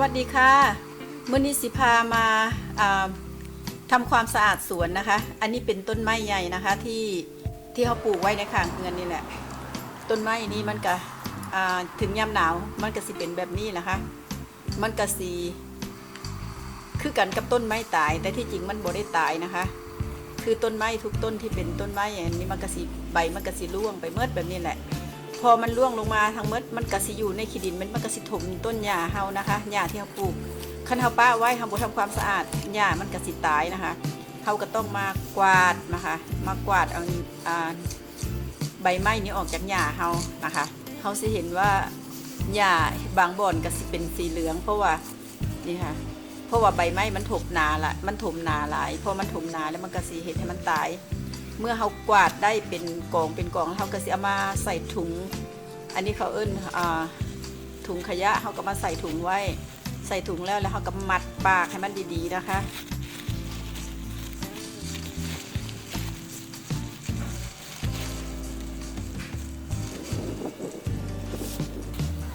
วัสดีค่ะมื่อนี้สิพามาอ่าทำความสะอาดสวนนะคะ อันนี้เป็นต้นไม้ใหญ่นะคะที่ที่เขาปลูกไว้ในขางเรือนนี่แหละ ต้นไม้นี้มันก็ถึงยามหนาวมันก็สิเป็นแบบนี้นะคะ มันก็สีคือกันกับต้นไม้ตาย แต่ที่จริงมันบ่ได้ตายนะคะ คือต้นไม้ทุกต้นที่เป็นต้นไม้อย่างนี้มันก็สิใบมันก็สิร่วงไปเมื่อแบบนี้แหละ อมันร่วงลงมาทั้งมดมันก็สิอยู่ในขี้ดินมันมันก็สิถมต้นหญ้าเฮานะคะหญ้าที่เฮาปลูกคันเฮาป้าไว้เฮาบ่ทำความสะอาดหญ้ามันก็สิตายนะคะเฮาก็ต้องมากวาดนะคะมากวาดเอาใบไม้นี้ออกจากหญ้าเฮานะคะเฮาสิเห็นว่าหญ้าบางบ่อนก็สิเป็นสีเหลือง เพราะว่านี่ค่ะเพราะว่าใบไม้มันถมหนาละมันถมหนาหลายพอมันถมหนาแล้วมันก็สิเห็นให้มันตาย เมื่อเขากวาดได้เป็นกองเป็นกองเขาก็สิเอามาใส่ถุง อันนี้เขาเอิ้นถุงขยะเขาก็มาใส่ถุงไว้ ใส่ถุงแล้วแล้วเขาก็มัดปากให้มันดีๆนะคะ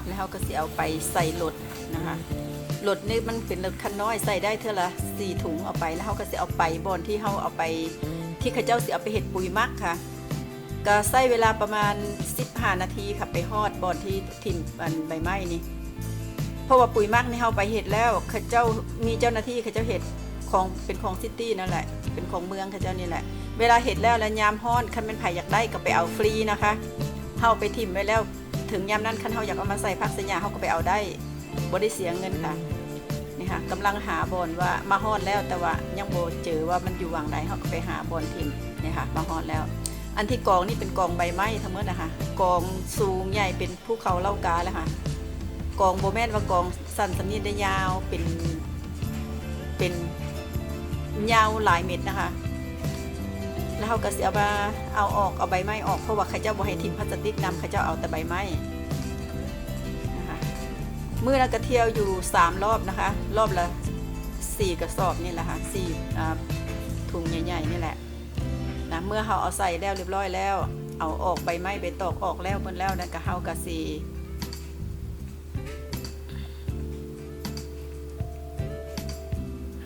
แล้วเขาก็สิเอาไปใส่รถนะคะรถนี่มันเป็นรถคันน้อยใส่ได้เท่าละสี่ถุงเอาไปแล้วเขาก็สิเอาไปบอนที่เขาเอาไป ที่ข้าเจ้าสิเอาไปเห็ดปุ๋ยมักค่ะ ก็ใช้เวลาประมาณ 15 นาทีค่ะไปฮอดบอนที่ถิ่นอันใบไม้นี่เพราะว่าปุ๋ยมักนี่เฮาไปเห็ดแล้วข้าเจ้ามีเจ้าหน้าที่ข้าเจ้าเห็ดของเป็นของซิตี้นั่นแหละ เป็นของเมืองข้าเจ้านี่แหละ เวลาเห็ดแล้วแล้วยามฮ้อนคันเป็นไผอยากได้ก็ไปเอาฟรีนะคะเฮาไปถิ่มไว้แล้ว ถึงยามนั้นคันเฮาอยากเอามาใส่ผักสยาเฮาก็ไปเอาได้บ่ได้เสียเงินค่ะ นี่ค่ะกำลังหาบอนว่ามาฮอดแล้วแต่ว่ายังโบเจอว่ามันอยู่วางไหนเขาก็ไปหาบอนทิมนี่ค่ะมาฮอดแล้ว อันที่กองนี่เป็นกองใบไม้ทั้งหมดนะคะกองสูงใหญ่เป็นภูเขาเล่ากาแล้วค่ะกองโบแมนว่ากองสั้นสนิดได้ยาวเป็นเป็นยาวหลายเม็ดนะคะ แล้วเขาก็เสียมาเอาออกเอาใบไม้ออกเพราะว่าเขาเจ้าบ่ให้ทิมพลาสติกนำเขาเจ้าเอาแต่ใบไม้ มื่อนักเที่ยวอยู่สามรอบนะคะ รอบละสี่กระสอบนี่แหละค่ะสี่ถุงใหญ่ๆนี่แหละนะเมื่อเขาเอาใส่แล้วเรียบร้อยแล้ว เอาออกใบไม้ใบตอกออกแล้วเพิ่นแล้วนะก็เฮากะสี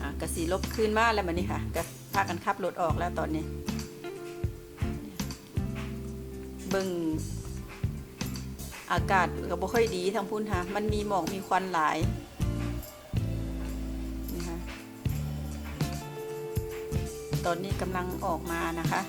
อะกะสีลบคืนมาแล้วมันนี่ค่ะก็พากันขับรถออกแล้วตอนนี้ เบิ่ง อากาศก็บ่ค่อยดีทางพุ่นค่ะมันมีหมอกมีควันหลายนี่ค่ะตอนนี้กำลังออกมานะคะ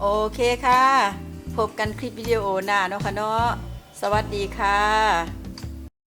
โอเคค่ะ พบกันคลิปวิดีโอหน้าเนาะค่ะเนาะ สวัสดีค่ะ